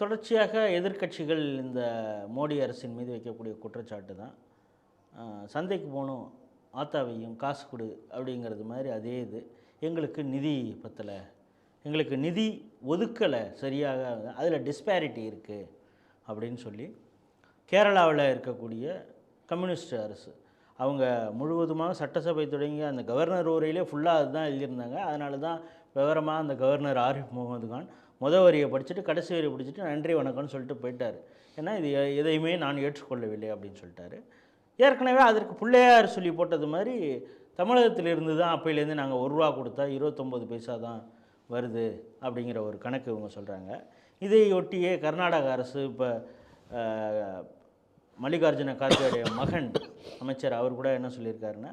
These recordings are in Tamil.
தொடர்ச்சியாக எதிர்க்கட்சிகள் இந்த மோடி அரசின் மீது வைக்கக்கூடிய குற்றச்சாட்டு தான். சந்தைக்கு போகணும் ஆத்தாவையும் காசு கொடு அப்படிங்கிறது மாதிரி அதே இது. எங்களுக்கு நிதி பத்தலை எங்களுக்கு நிதி ஒதுக்கலை சரியாக அதில் டிஸ்பேரிட்டி இருக்குது அப்படின்னு சொல்லி கேரளாவில் இருக்கக்கூடிய கம்யூனிஸ்ட் அரசு அவங்க முழுவதுமாக சட்டசபை தொடங்கி அந்த கவர்னர் உரையிலே ஃபுல்லாக அதுதான் எழுதியிருந்தாங்க. அதனால தான் விவரமாக அந்த கவர்னர் ஆரிஃப் முகமது கான் முதல் வரியை படிச்சுட்டு கடைசி வரியை படிச்சுட்டு நன்றி வணக்கம்னு சொல்லிட்டு போயிட்டார். ஏன்னா இது எதையுமே நான் ஏற்றுக்கொள்ளவில்லை அப்படின்னு சொல்லிட்டாரு. ஏற்கனவே அதற்கு பிள்ளையார் சொல்லி போட்டது மாதிரி தமிழகத்திலிருந்து தான் அப்பையிலேருந்து நாங்கள் ஒரு ரூபா கொடுத்தா இருபத்தொம்போது பைசா தான் வருது அப்படிங்கிற ஒரு கணக்கு இவங்க சொல்கிறாங்க இதை ஒட்டியே கர்நாடக அரசு இப்போ மல்லிகார்ஜுன கார்கேடைய மகன் அமைச்சர் அவர் கூட என்ன சொல்லியிருக்காருன்னா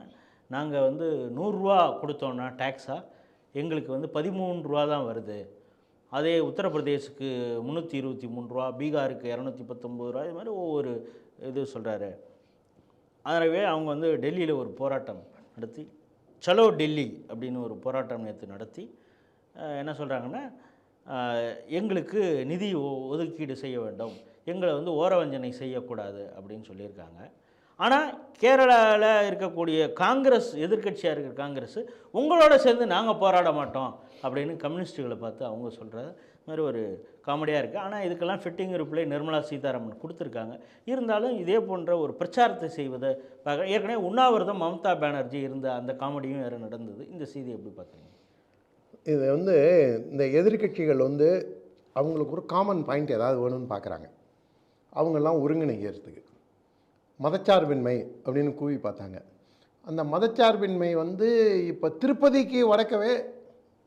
நாங்கள் வந்து நூறுரூவா கொடுத்தோன்னா டேக்ஸாக எங்களுக்கு வந்து பதிமூன்று ரூபா தான் வருது. அதே உத்தரப்பிரதேசுக்கு முந்நூற்றி இருபத்தி மூணு ரூபா பீகாருக்கு இரநூத்தி பத்தொம்பது ரூபா இது மாதிரி ஒவ்வொரு இது சொல்கிறாரு அதனாவே அவங்க வந்து டெல்லியில் ஒரு போராட்டம் நடத்தி சலோ டெல்லி அப்படின்னு ஒரு போராட்டம் நேற்று நடத்தி என்ன சொல்கிறாங்கன்னா எங்களுக்கு நிதி ஒதுக்கீடு செய்ய வேண்டும் எங்களை வந்து ஓரவஞ்சனை செய்யக்கூடாது அப்படின்னு சொல்லியிருக்காங்க. ஆனால் கேரளாவில் இருக்கக்கூடிய காங்கிரஸ் எதிர்க்கட்சியாக இருக்கிற காங்கிரஸ் உங்களோட சேர்ந்து நாங்கள் போராட மாட்டோம். அப்படின்னு கம்யூனிஸ்ட்டுகளை பார்த்து அவங்க சொல்கிறது மாதிரி ஒரு காமெடியாக இருக்குது ஆனால் இதுக்கெல்லாம் ஃபிட்டிங் ரிப்ளை நிர்மலா சீதாராமன் கொடுத்துருக்காங்க. இருந்தாலும் இதே போன்ற ஒரு பிரச்சாரத்தை செய்வதை பார்க்க ஏற்கனவே உண்ணாவிரதம் மம்தா பானர்ஜி இருந்த அந்த காமெடியும் வேறு நடந்தது. இந்த செய்தி எப்படி பார்க்குறீங்க? இது வந்து இந்த எதிர்க்கட்சிகள் வந்து அவங்களுக்கு ஒரு காமன் பாயிண்ட் ஏதாவது வேணும்னு பார்க்குறாங்க. அவங்கெல்லாம் ஒருங்கிணைக்கிறதுக்கு. மதச்சார்பின்மை அப்படின்னு கூவி பார்த்தாங்க. அந்த மதச்சார்பின்மை வந்து இப்போ திருப்பதிக்கு வடக்கவே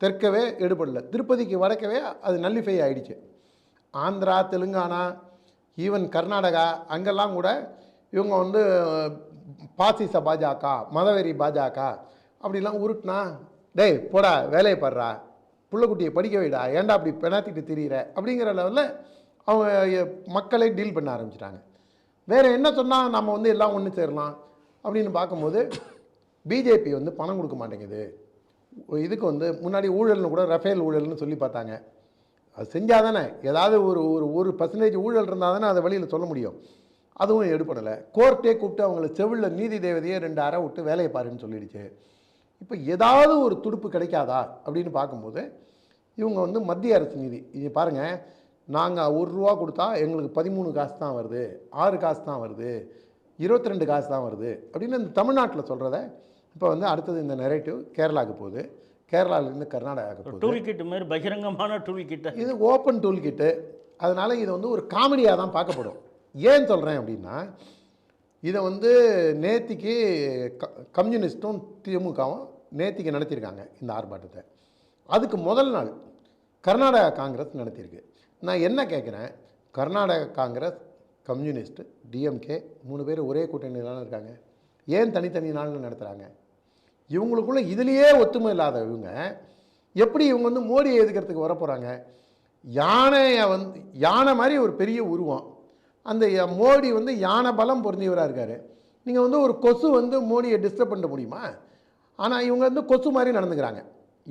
தெற்கவே எடுபடல. திருப்பதிக்கு வடக்கவே அது நல்லிஃபை ஆகிடுச்சு ஆந்திரா தெலுங்கானா ஈவன் கர்நாடகா அங்கெல்லாம் கூட இவங்க வந்து பாசிச பாஜக மதவெறி பாஜக அப்படிலாம் உருட்டுனா டேய் போடா வேலையை பாடுறா பிள்ளைக்குட்டியை படிக்க வைடா ஏன்டா அப்படி பெணாத்திட்டு திரியிற? அப்படிங்கிற லெவலில் அவங்க மக்களை டீல் பண்ண ஆரம்பிச்சிட்டாங்க. வேறு என்ன சொன்னால் நம்ம வந்து எல்லாம் ஒன்று சேரலாம். அப்படின்னு பார்க்கும்போது பிஜேபி வந்து பணம் கொடுக்க மாட்டேங்குது. இதுக்கு வந்து முன்னாடி ஊழல்னு கூட ரஃபேல் ஊழல்னு சொல்லி பார்த்தாங்க. அது செஞ்சால் தானே. ஏதாவது ஒரு ஒரு ஒரு பர்சன்டேஜ் ஊழல் இருந்தால் தானே அதை வழியில் சொல்ல முடியும். அதுவும் எடுப்படலை கோர்ட்டே கூப்பிட்டு அவங்கள செவிலில் நீதி தேவதையே ரெண்டு அறை விட்டு வேலையை பாருன்னு சொல்லிடுச்சு. இப்போ ஏதாவது ஒரு துடுப்பு கிடைக்காதா அப்படின்னு பார்க்கும்போது இவங்க வந்து மத்திய அரசு நிதி. இது பாருங்கள் நாங்கள் ஒரு ரூபா கொடுத்தா எங்களுக்கு பதிமூணு காசு தான் வருது. ஆறு காசு தான் வருது. இருபத்தி ரெண்டு காசு தான் வருது அப்படின்னு இந்த தமிழ்நாட்டில் சொல்கிறத இப்போ வந்து அடுத்தது இந்த நெரேட்டிவ் கேரளாவுக்கு போகுது. கேரளாவிலேருந்து கர்நாடகாவுக்கு போகுது. டூல் கிட் மாதிரி பகிரங்கமான டூல் கிட்ட இது ஓப்பன் டூல் கிட்டு அதனால் இது வந்து ஒரு காமெடியாக தான் பார்க்கப்படும். ஏன் சொல்கிறேன் அப்படின்னா இதை வந்து நேத்திக்கு க கம்யூனிஸ்ட்டும் திமுகவும் நேத்திக்கு நடத்தியிருக்காங்க இந்த ஆர்ப்பாட்டத்தை. அதுக்கு முதல் நாள் கர்நாடகா காங்கிரஸ் நடத்தியிருக்கு. நான் என்ன கேட்குறேன்? கர்நாடக காங்கிரஸ் கம்யூனிஸ்ட் டிஎம்கே மூணு பேர் ஒரே கூட்டணியில் இருக்காங்க. ஏன் தனித்தனி நாள்னு நடத்துகிறாங்க இவங்களுக்குள்ள இதுலேயே ஒத்துமை இல்லாத இவங்க எப்படி இவங்க வந்து மோடியை எதுக்கிறதுக்கு வர போகிறாங்க யானையை வந்து யானை மாதிரி ஒரு பெரிய உருவம். அந்த மோடி வந்து யானை பலம் பொருந்தியவராக இருக்கார். நீங்கள் வந்து ஒரு கொசு வந்து மோடியை டிஸ்டர்ப் பண்ண முடியுமா? ஆனால் இவங்க வந்து கொசு மாதிரி நடந்துக்கிறாங்க.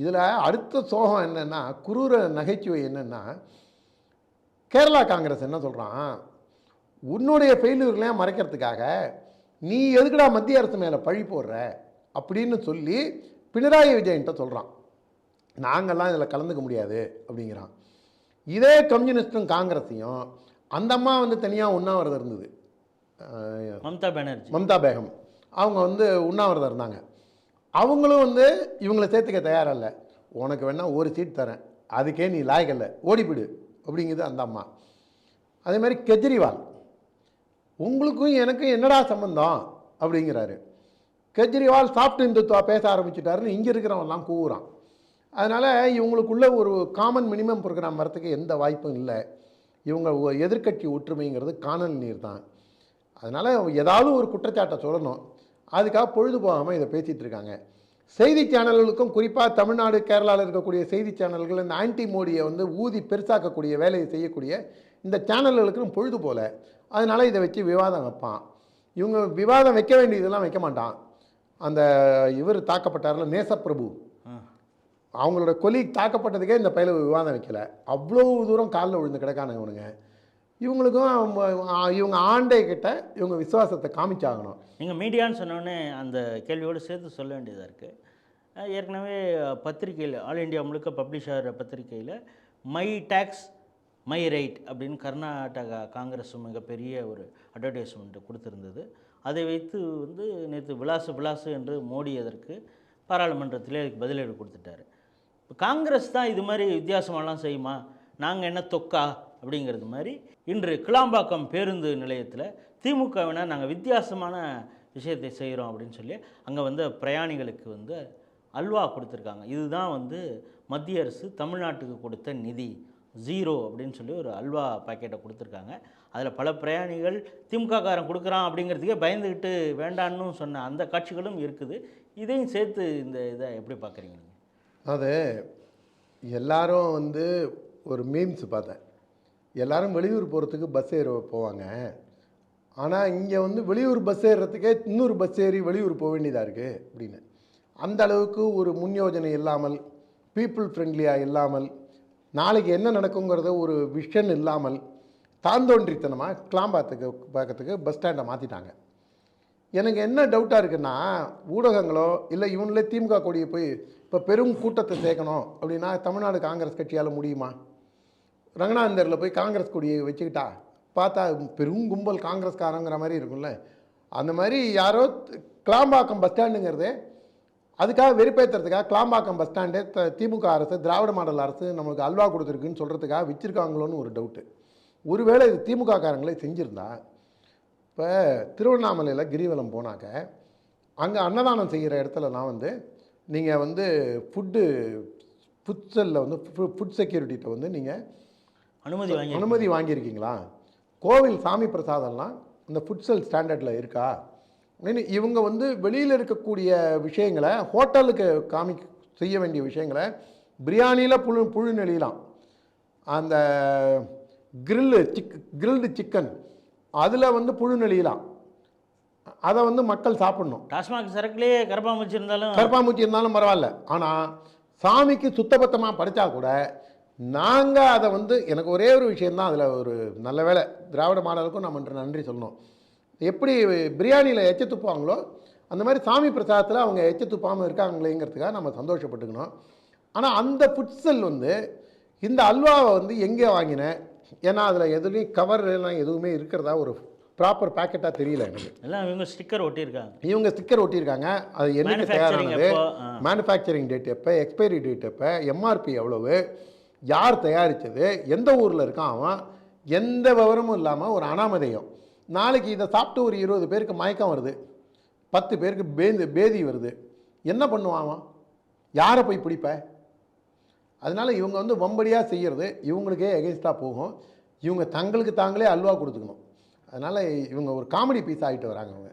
இதில் அடுத்த சோகம் என்னென்னா குரூர நகைச்சுவை என்னென்னா கேரளா காங்கிரஸ் என்ன சொல்கிறான் உன்னுடைய ஃபெயிலியர்லாம் மறைக்கிறதுக்காக நீ எதுக்குடா மத்திய அரசு மேலே பழி போடுற? அப்படின்னு சொல்லி பினராயி விஜயன்ட்ட சொல்கிறான் நாங்கள்லாம் இதில் கலந்துக்க முடியாது அப்படிங்கிறான். இதே கம்யூனிஸ்டும் காங்கிரஸையும் அந்த அம்மா வந்து தனியாக உண்ணாவிரதம் இருந்தது. மம்தா பானர்ஜி. மம்தா பேகம். அவங்க வந்து உண்ணாவிரதம் இருந்தாங்க. அவங்களும் வந்து இவங்களை சேர்த்துக்க தயாரா இல்லை. உனக்கு வேணால் ஒரு சீட் தரேன். அதுக்கே நீ லாயக்கல்ல ஓடிப்பிடு அப்படிங்குது அந்த அம்மா. அதே மாதிரி கெஜ்ரிவால். உங்களுக்கும் எனக்கும் என்னடா சம்பந்தம்? அப்படிங்கிறாரு. கெஜ்ரிவால் சாஃப்ட் இந்துத்துவா பேச ஆரம்பிச்சிட்டாருன்னு இங்கே இருக்கிறவன்லாம் கூவுறான். அதனால் இவங்களுக்குள்ள ஒரு காமன் மினிமம் ப்ரோக்ராம் வரத்துக்கு எந்த வாய்ப்பும் இல்லை. இவங்க எதிர்கட்சி எதிர்க்கட்சி ஒற்றுமைங்கிறது காணல் நீர் தான். அதனால் ஏதாவது ஒரு குற்றச்சாட்டை சொல்லணும். அதுக்காக பொழுது போகாமல் இதை பேசிகிட்டு இருக்காங்க. செய்தி சேனல்களுக்கும் குறிப்பாக தமிழ்நாடு கேரளாவில் இருக்கக்கூடிய செய்தி சேனல்கள் இந்த ஆன்டி மோடியை வந்து ஊதி பெருசாக்கக்கூடிய வேலையை செய்யக்கூடிய இந்த சேனல்களுக்கும் பொழுது போல அதனால் இதை வச்சு விவாதம் வைப்பான். இவங்க விவாதம் வைக்க வேண்டியதெல்லாம் வைக்க மாட்டான். அந்த இவர் தாக்கப்பட்டார்ல நேசப்பிரபு. அவங்களோட கொலீக் தாக்கப்பட்டதுக்கே இந்த பயில விவாதம் வைக்கல. அவ்வளோ தூரம் காலில் விழுந்து கிடக்கானுங்க இவனுங்க. இவங்களுக்கும் இவங்க ஆண்டை கிட்ட இவங்க விசுவாசத்தை காமிச்சாகணும். நீங்கள் மீடியான்னு சொன்னோடனே அந்த கேள்வியோடு சேர்த்து சொல்ல வேண்டியதாக இருக்குது ஏற்கனவே பத்திரிக்கையில் ஆல் இந்தியா முழுக்க பப்ளிஷ் ஆகிற பத்திரிக்கையில் மை டேக்ஸ் மை ரைட் அப்படின்னு கர்நாடகா காங்கிரஸ் மிகப்பெரிய ஒரு அட்வர்டைஸ்மெண்ட் கொடுத்துருந்தது. அதை வைத்து வந்து நேற்று விலாசு விலாசு என்று மோடி அதற்கு பாராளுமன்றத்திலே அதுக்கு பதிலடி கொடுத்துட்டார். இப்போ காங்கிரஸ் தான் இது மாதிரி வித்தியாசமெல்லாம் செய்யுமா? நாங்கள் என்ன தொக்கா? அப்படிங்கிறது மாதிரி இன்று கிளாம்பாக்கம் பேருந்து நிலையத்தில் திமுகவினர் நாங்கள் வித்தியாசமான விஷயத்தை செய்கிறோம் அப்படின்னு சொல்லி அங்கே வந்து பிரயாணிகளுக்கு வந்து அல்வா கொடுத்துருக்காங்க. இதுதான் வந்து மத்திய அரசு தமிழ்நாட்டுக்கு கொடுத்த நிதி ஜீரோ அப்படின்னு சொல்லி ஒரு அல்வா பாக்கெட்டை கொடுத்துருக்காங்க. அதில் பல பிரயாணிகள் திமுககாரன் கொடுக்குறான் அப்படிங்கிறதுக்கே பயந்துக்கிட்டு வேண்டான்னு சொன்ன அந்த காட்சிகளும் இருக்குது. இதையும் சேர்த்து இந்த இதை எப்படி பார்க்குறீங்க நீங்கள் அது எல்லாரும் வந்து ஒரு மீம்ஸ் பார்த்தேன். எல்லாரும் வெளியூர் போகிறதுக்கு பஸ் ஏற போவாங்க. ஆனால் இங்கே வந்து வெளியூர் பஸ் ஏறுறதுக்கே இன்னொரு பஸ் ஏறி வெளியூர் போக வேண்டியதாக இருக்குது அப்படின்னு. அந்த அளவுக்கு ஒரு முன் யோஜனை இல்லாமல் பீப்புள் ஃப்ரெண்ட்லியாக இல்லாமல் நாளைக்கு என்ன நடக்குங்கிறத ஒரு விஷன் இல்லாமல் தாந்தோன்றித்தனமாக கிளாம்பாத்துக்கு பார்க்கறதுக்கு பஸ் ஸ்டாண்டை மாற்றிட்டாங்க எனக்கு என்ன டவுட்டாக இருக்குன்னா ஊடகங்களோ இல்லை இவங்களே திமுக கொடியை போய் இப்போ பெரும் கூட்டத்தை சேர்க்கணும் அப்படின்னா தமிழ்நாடு காங்கிரஸ் கட்சியால் முடியுமா? ரங்கநாதந்தரில் போய் காங்கிரஸ் கொடியை வச்சுக்கிட்டா பார்த்தா பெரும் கும்பல் காங்கிரஸ்காரங்கிற மாதிரி இருக்கும்ல. அந்த மாதிரி யாரோ கிளாம்பாக்கம் பஸ் ஸ்டாண்டுங்கிறதே அதுக்காக வெறுப்பேற்றுறதுக்காக கிளாம்பாக்கம் பஸ் ஸ்டாண்டே த- திமுக அரசு திராவிட மாடல் அரசு நம்மளுக்கு அல்வா கொடுத்துருக்குன்னு சொல்கிறதுக்காக வச்சுருக்காங்களோன்னு ஒரு டவுட்டு ஒருவேளை இது திமுக காரங்களே செஞ்சுருந்தா இப்போ திருவண்ணாமலையில் கிரிவலம் போனாக்க அங்கே அன்னதானம் செய்கிற இடத்துலலாம் வந்து நீங்கள் வந்து ஃபுட்டு ஃபுட் செல்லில் வந்து ஃபுட் செக்யூரிட்டிகிட்ட வந்து நீங்கள் அனுமதி வாங்கி அனுமதி வாங்கியிருக்கீங்களா? கோவில் சாமி பிரசாதம்லாம் இந்த ஃபுட்சல் ஸ்டாண்டர்டில் இருக்கா? இவங்க வந்து வெளியில் இருக்கக்கூடிய விஷயங்களை ஹோட்டலுக்கு காமி செய்ய வேண்டிய விஷயங்களை பிரியாணியில் புழு புழு நெளியலாம் அந்த கிரில்லு சிக் கிரில்டு சிக்கன் அதில் வந்து புழு நெளியலாம் அதை வந்து மக்கள் சாப்பிடணும். டாஸ்மாக் சரக்குலேயே கரப்பாம்பூச்சி இருந்தாலும் கருப்பாம்பூச்சி இருந்தாலும் பரவாயில்ல. ஆனால் சாமிக்கு சுத்தபத்தமாக படைச்சா கூட நாங்கள் அதை வந்து எனக்கு ஒரே ஒரு விஷயந்தான் அதில் ஒரு நல்ல வேலை திராவிட மாடலுக்கும் நம்ம நன்றி சொல்லணும். எப்படி பிரியாணியில் எச்ச துப்புவாங்களோ அந்த மாதிரி சாமி பிரசாதத்தில் அவங்க எச்ச துப்பாமல் இருக்காங்களேங்கிறதுக்காக நம்ம சந்தோஷப்பட்டுக்கணும். ஆனால் அந்த ஃபுட்சல் வந்து இந்த அல்வாவை வந்து எங்கே வாங்கினேன் ஏன்னா அதில் எதுலேயும் கவர் எல்லாம் எதுவுமே இருக்கிறதா ஒரு ப்ராப்பர் பேக்கெட்டாக தெரியல எனக்கு. எல்லாம் இவங்க ஸ்டிக்கர் ஒட்டியிருக்காங்க. இவங்க ஸ்டிக்கர் ஒட்டியிருக்காங்க. அது என்னைக்கு தயாரானது. மேனுஃபேக்சரிங் டேட் எப்போ? எக்ஸ்பைரி டேட் எப்போ எம்ஆர்பி எவ்வளவு யார் தயாரித்தது எந்த ஊரில் இருக்கான் அவன் எந்த விவரமும் இல்லாமல் ஒரு அனாமதேயம். நாளைக்கு இதை சாப்பிட்டு ஒரு இருபது பேருக்கு மயக்கம் வருது. பத்து பேருக்கு பேந்து பேதி வருது. என்ன பண்ணுவான் அவன்? யாரை போய் பிடிப்ப? அதனால இவங்க வந்து வம்படியாக செய்கிறது இவங்களுக்கே எகென்ஸ்டாக போகும். இவங்க தங்களுக்கு தாங்களே அல்வா கொடுத்துக்கணும். அதனால் இவங்க ஒரு காமெடி பீஸ் ஆகிட்டு வராங்க அவங்க